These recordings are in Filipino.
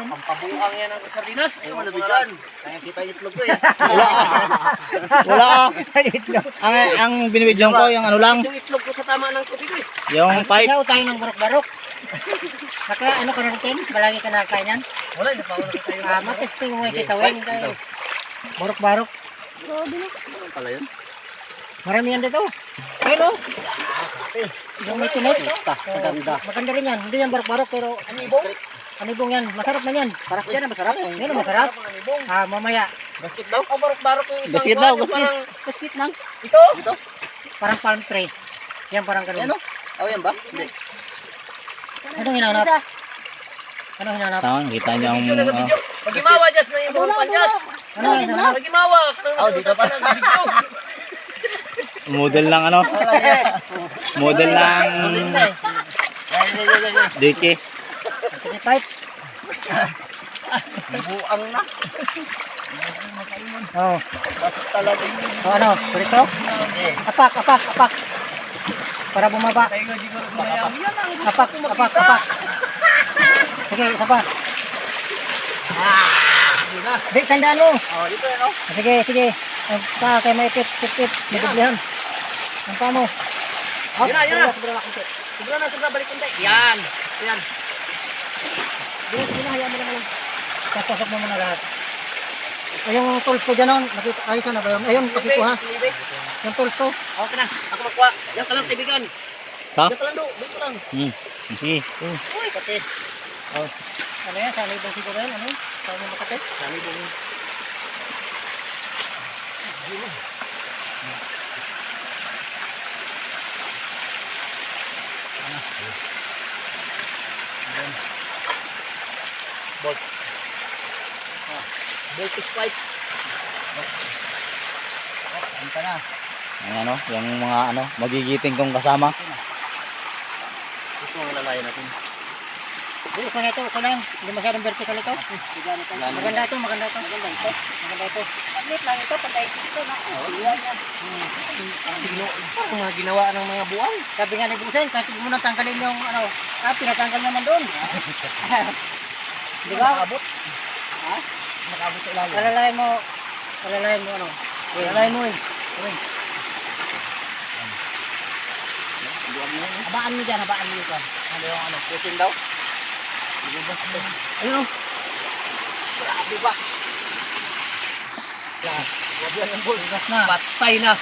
natin. Pampabuang yan ang sardinas. Ay, wala Bigan. Kaya kita yung itlog ko eh. Wala. Wala. ang, ang binibidyon ko, yung ano lang, Yung itlog ko sa tama ng tubig eh. yung pipe. Kaya tayo ng barok-barok. Saka ano ka na natin? Balagi ka nakakain yan? Wala, hindi pa ako nakita Ah, matesting mo kita wen. Barok-barok. Ano pala yun? Marami yan dito. Pero, yung may. Basta, maganda. Maganda rin yan. Hindi yan barok-barok pero anibong. Anibong yan. Masarap na yan. Sarap yan, masarap. Yan ang masarap. Ah, mamaya. Basket daw. Ang barok-barok yung isang Basket daw, basket. parang- Biscuit lang. Ito? Dito? Parang palm tree. Yan parang ganun. Ano? Oh, yan ba? Hindi. Anong hinanap? Anong hinanap? Tama, kita niyo ang... Ah. Magimawa, Jas, na yung buhong panjas. Anong hinanap? Magimawa. Nang Oh, dito pa. usapan ng video. model lang ano, model lang dikis. Tinipipe. Buang na. Oh. Basta yun. Oh, ano? Prito? Eh. Apak, apak, apak. Para bumaba. Apak, apak, apak. Sige, isa pa. Di, tandaan mo. Oh, dito yan oh. Sige, sige. Ang pa kay may ipit, ipit, ipit. Bibiblihan. Ang pa mo. Yan na, yan na. sobra, na, sobra. Balik konti. Yan. Yan. Di, di na, hayaan mo lang lang. Papasok mo muna lahat. Ay, yung tools ko dyan, oh. nakita, ay, na ba yun? Ayun, pakikuha. Yung tools ko. Okay na. Ako magkuha. Yan ka lang, kaibigan. Ha? Yan ka lang, do. Doon ka lang. Hmm. Sige. Uy, kape. Ano yan? Sa libong siguro yan? Ano? Sa mga makate? Kami bumi. Bolt. Ah, voltage pipe. Ano ka na? Ang ano, yung mga ano, magigiting kong kasama. Ito ang lalayan natin. Di, isa na ito, isa lang. Hindi masyadong vertical ito. Maganda ito, maganda ito. Maganda ito. Maganda ito. Saglit lang ito, pantay ito. na. Ang mga ginawa ng mga buwang. Sabi nga ni Busen, kahit mo nang tanggalin yung ano, ah, pinatanggal naman doon. Di ba? Nakabot. Ha? Nakabot sa ilalim. Alalayan mo, alalayan mo ano. Alalayan mo eh. Uy. Abaan mo dyan, abaan mo dito. Ano yung ano? Pusin daw? Ayun o. Grabe ba? Huwag yan yung bull. Na. Patay na.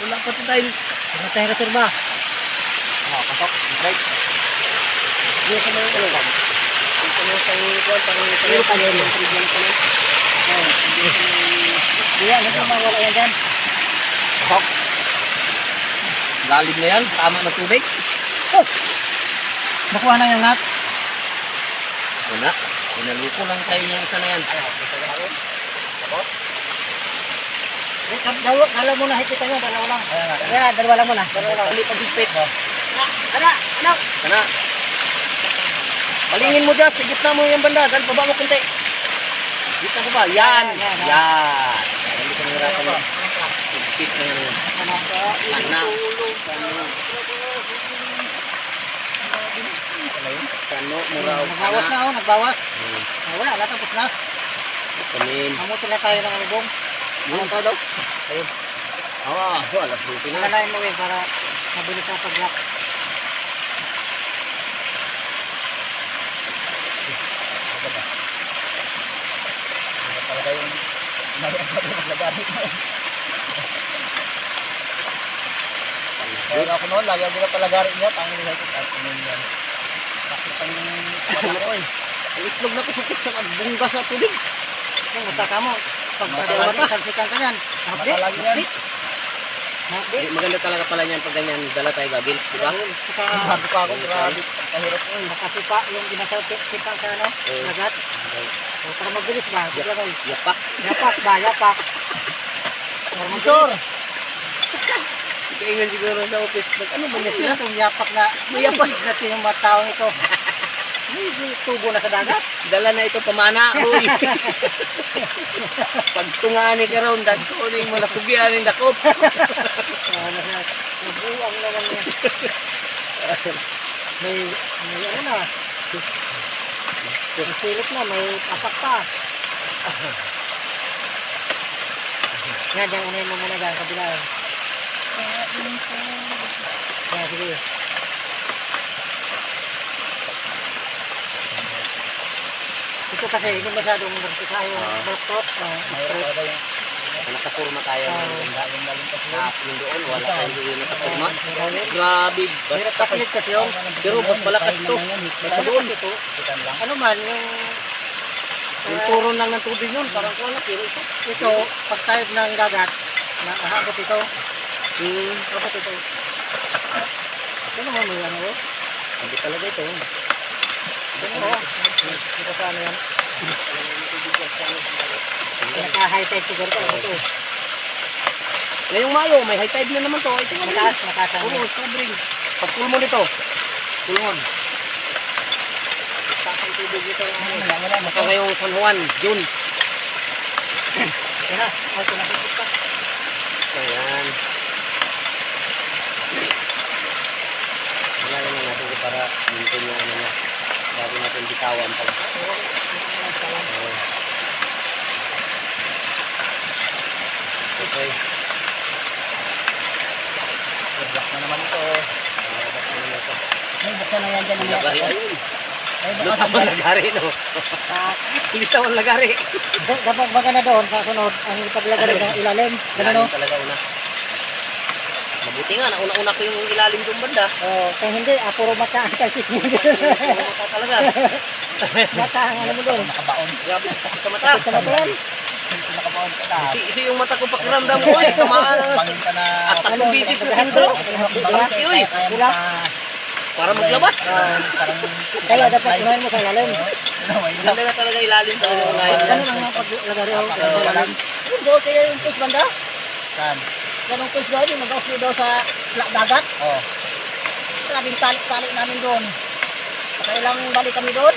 Wala pa ito tayo. Ano tayo reserva? Oh, pasok. Break. Sa mga ano ba? Sa kuwan. Parang ito Pero pa yun. Tribyan pa na. Di yan, ano ba wala yan dyan? Lalim na yan. Tama na tubig. Nakuha na yung nut. Wala. Pinaluko lang tayo yung isa na yan. Dalawa, dalawa muna, higpitan nyo, dalawa lang. Ayan, dalawa lang muna. Dalawa lang. Hindi pag-higpit. Ana, anak. Ana. Palingin mo dyan. Sa gitna mo yung banda. Dahil baba mo kunti. Gitna ko ba? Yan. Yan, yan. Hindi ka nahirapan mo. Higpit na yan. Ana. Kano, muraw. Nagbawas na oh, nagbawas. Hmm. Ah, wala, natapos na. Kanin. Mamuti na tayo ng alibong. Ano to daw? Ayun. Ah, wala po na. Alalayan mo eh, para mabilis ang pag-lock. Pero ako noon, lagi ako na palagarin niya, pangin nila ito. At ano yan. Bakit ang eh. Itlog na kusukit sa bunggas na tubig. Kung magkaka mo, pag Mata- pagkakama, salsikan ka yan. Hapdi, Mata lagi yan. Eh, Maganda talaga pala niyan pag ganyan. Dala tayo gagil. Di ba? Saka, Sabi pa ako, grabe. Pagkahirap ko eh. nakasipa yung ginasapit-sipa sa ano, Oo. So, para mabilis ba? Kayo. Yapak. Yapak ba? Yapak. Sir! Kaingan siguro sa office. Nag ano ba niya sila? Itong yapak na, yapak. natin yung mga taong ito. May tubo na sa dagat. Dala na ito pamana. Uy. Pag tungani ka ron, dagko na yung malasugyan yung dakop. Nabuang naman yan. may, may ano na. May silip na, may apak pa. Yan, dyan, unahin mo muna dyan, kabila. Yan, sige. Ito kasi, hindi masyadong yung Ah. ah, Mayroon straight. talaga yung Nakapurma tayo. Ah. yung yung doon, wala tayong doon nakapurma. Grabe, basta. Pero mas malakas to. Basta doon ito. Ipitan lang. Ano man, yung... Yung ah, turon lang ng tubig nun, parang wala, pero ito. ito, pag tayo ng dagat, na ahabot ito, Hmm, ahabot ito. Ito naman may ano, oh. hindi talaga ito. Ito mo, oh. Ito sa ano yan. Pinaka-high tide siguro ito, ano ito. Ngayong Mayo, may high tide na naman to. Ito nga Mataas, mataas ang Oo, sobring. Pag full moon ito, full moon. Tubig ito. Wala, wala. Baka ngayong San Juan, June. Yan na, ay, pinakikip pa. Ayan. Wala naman natin ito para maintain yung ano niya. Bago natin bitawan pag... Okay. Black na naman ito. Ah, ba't ano na ito? Ay, buksan na yan dyan. mamaya. Lagari ayun. Ay, Ano baka tawag lagari, no? Tawag lagari. da- Dapat baga na doon sa sunod, ang paglagay ng ilalim. Ganun, no? talaga una. Mabuti nga, nauna-una ko yung ilalim doon banda. Oh, kung hindi, ah, puro mata ang kasi Puro mata talaga. Mata ang ano mo doon. Nakabaon. Grabe, sakit sa mata. Sa mata yan. Nakabaon ka na. Isi, isi yung mata ko pakiramdam ko ay tamaan. Bangin ka na. At tatlong bisis na sindro. Bangin Uy, wala. Para maglabas. Parang Kaya dapat unahin mo sa ilalim. Ganda na talaga ilalim unahin nila. Ganun ang paglagay oh, sa ilalim. Yun daw, kaya yung push banda. Saan? Ganong push daw, yung mag-off daw sa dagat. Oh. Maraming tali-tali namin doon. Kailang balik kami doon.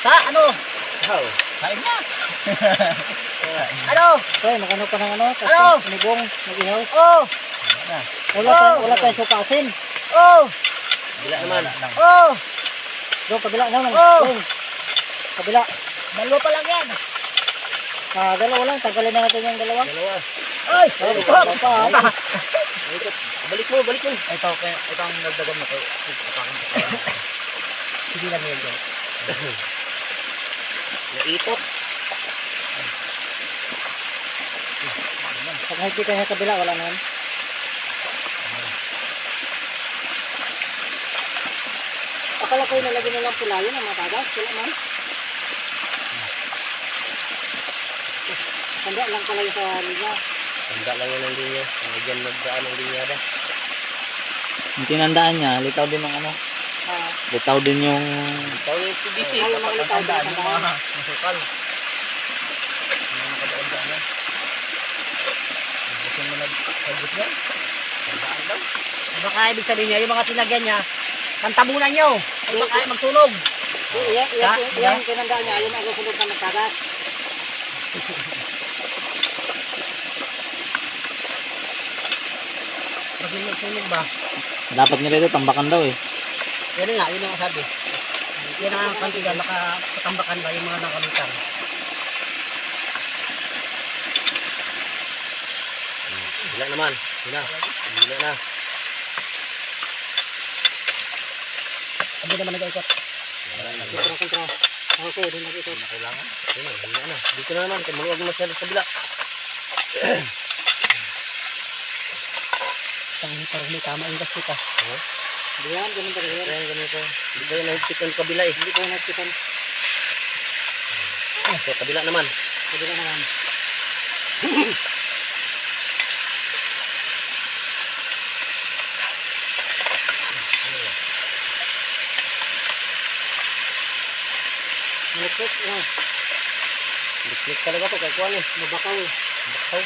Sa ano? Wow. Kain na. Ano? Okay, magano pa ng ano? Ano? Nibong, nag-ihaw. Oh. Wala tayong, wala tayong sukasin. Oh. Bila naman. Oh. Doon, kabila naman. Oh. Kabila. Dalawa pa lang yan. Ah, dalawa lang. Tanggalin na natin yung dalawa. Dalawa. Ay. Oh. Balik mo, balik mo. Ito, ito ang nagdagam na to. Hindi lang yan. Naipot. Pag nakikita niya sa kabila, wala na yan. Akala ko yung nalagyan nilang pula yun ang mga tagas. Wala man. Tanda lang pala yung sa linya. Tanda lang yun ang linya. Ang dyan nagdaan ang linyada. Yung tinandaan niya, litaw din ng ano. Litaw din yung... Ito yung PVC. ay, mga litaw din sa mga masukal. Yung mga nakabaon dyan yan. Gusto mo nag-agos yan? Tandaan daw. Baka ibig sabihin niya, yung mga tinagyan niya, pantabunan nyo. Ay baka ay magsunog. Iyan, iyan, iyan, yung tinandaan niya, ayun ang susunod na magtagas. Pag yung nagsunog ba? Dapat nila ito, tambakan daw eh. Yan nga, yun ang sabi. Yan ang kantigan, makatambakan ba yung mga nakamitan. Bila naman. Yun na. Bila na. Hindi naman nag-ikot. Kontra, kontra. Din nag-ikot. Kailangan. Yun na. Bila na. Dito na naman. Maluwag na masyado sa kabila. Tangin parang may tama yung gas kita. Oo. Hindi yan, ganun pa rin. Ayan, ganito. Hindi kayo nahigpit ang kabila eh. Hindi ko nagkitan. Sa kabila naman. Na naman. Malapit, ah, Liklik talaga to. Kaya kuhan eh. mabakaw eh. Bakaw.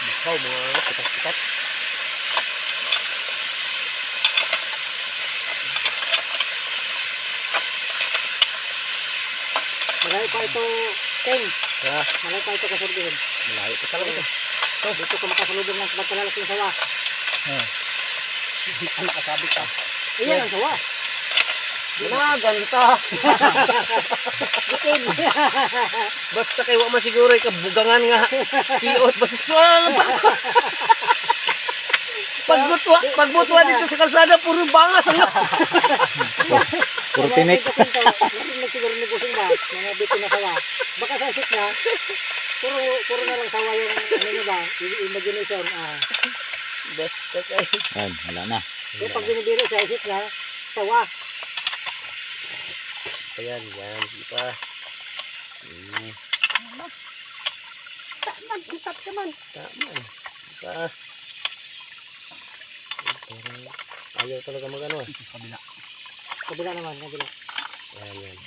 Bakaw. Mga pitas-pitas. Malayo pa ito, Teng. Ha? Malayo pa ito kasurbihin. Malayo pa talaga ito. So, dito ka makasulubong ng pagkalalaking sawa. Ano kasabi ka? Iyan ang sawa. Ginaganta. Basta kay wa masiguro ka bugangan nga siot basta swal pa. Pagbutwa, pagbutwa dito sa kalsada puro bangas ang Puro tinik. Narinig siguro ni Busing ba? Mga bitin na sawa. Baka sa isip na, puro, puro na lang sawa yung ano nyo ba? Yung imagination. Ah. Basta kay Ayan, wala na. Yung pag binibiro sa isip na, sawa. Ayan, yan, di pa. Hmm, Tama, isap naman. tama. Di pa. Pero ayaw talaga magano eh. Kabila. Kabila naman, kabila. Ayan, yan.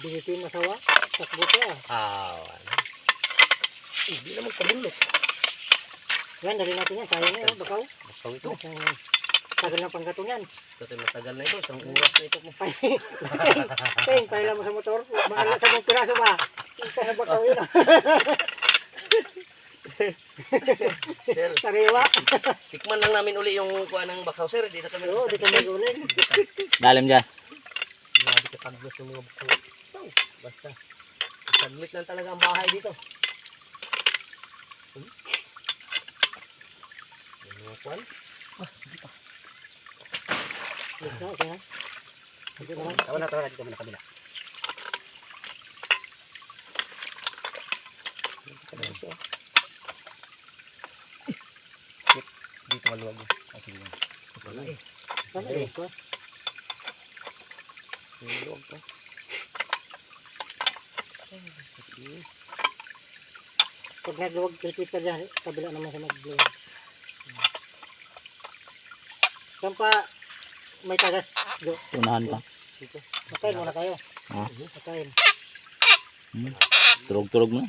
Binitin na sawa. Takbo siya. Ah, ano. Hindi naman kabulok. Yan, dali natin yan. Sayang na yun, bakaw. Basta ito. Tagal ng panggatong yan. Ito matagal na ito. Isang oras na ito. Teng, pahila mo sa motor. Mahal sa mong piraso ba? Isa na bakaw yun. ah. Sir, Sariwa. tikman lang namin uli yung kuha ng bakaw, sir. Di na kami. Oo, di ka magunin. Lalim, Jas. Grabe ka taglos ng mga bakaw. Basta. Saglit lang talaga ang bahay dito. Hmm? Yung mga kuwan. Yes na, okay na. Okay lang. Tawa na, tawa na dito muna kabila. Dito maluwag. Kasi yun. Wala eh. Ano eh, ito? Yung luwag pa. Pag nagluwag, ka dyan. Kabila naman sa magluwag. Saan pa may tagas? Unahan pa. Patayin muna kayo. Ah. Patayin. Hmm. Turog-turog mo.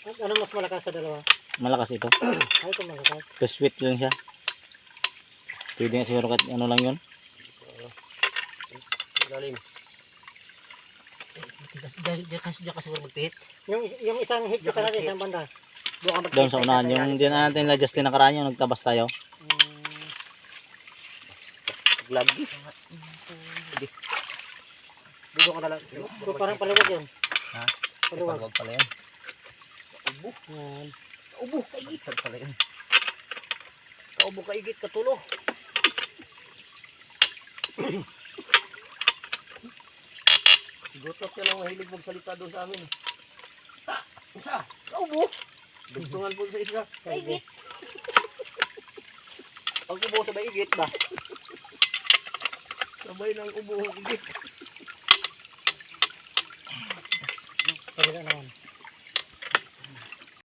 At ano mas malakas sa dalawa? Malakas ito. Ay, ito malakas. Sweet lang siya. Pwede nga siguro kahit ano lang yun. Galing. Diyan kasi diyan kasi magpihit. Yung yung isang hit ka natin isang banda. Doon sa unahan. Yung hindi na natin la Justin nakaraan yung nagtabas tayo. Mm, Lagi. Dito ka na lang. so parang paluwag yun. Ha? Paluwag pala yan. Yan. Ubo, kaigit. pala yan. Kaubo kaigit, katulo. Gutot ka lang mahilig magsalita doon sa amin. Ta, isa, kaubo. Dugtungan po sa isa. Kaigit. Ang ubo sa maigit ba? Sabay ng ubo, igit. Kabila naman.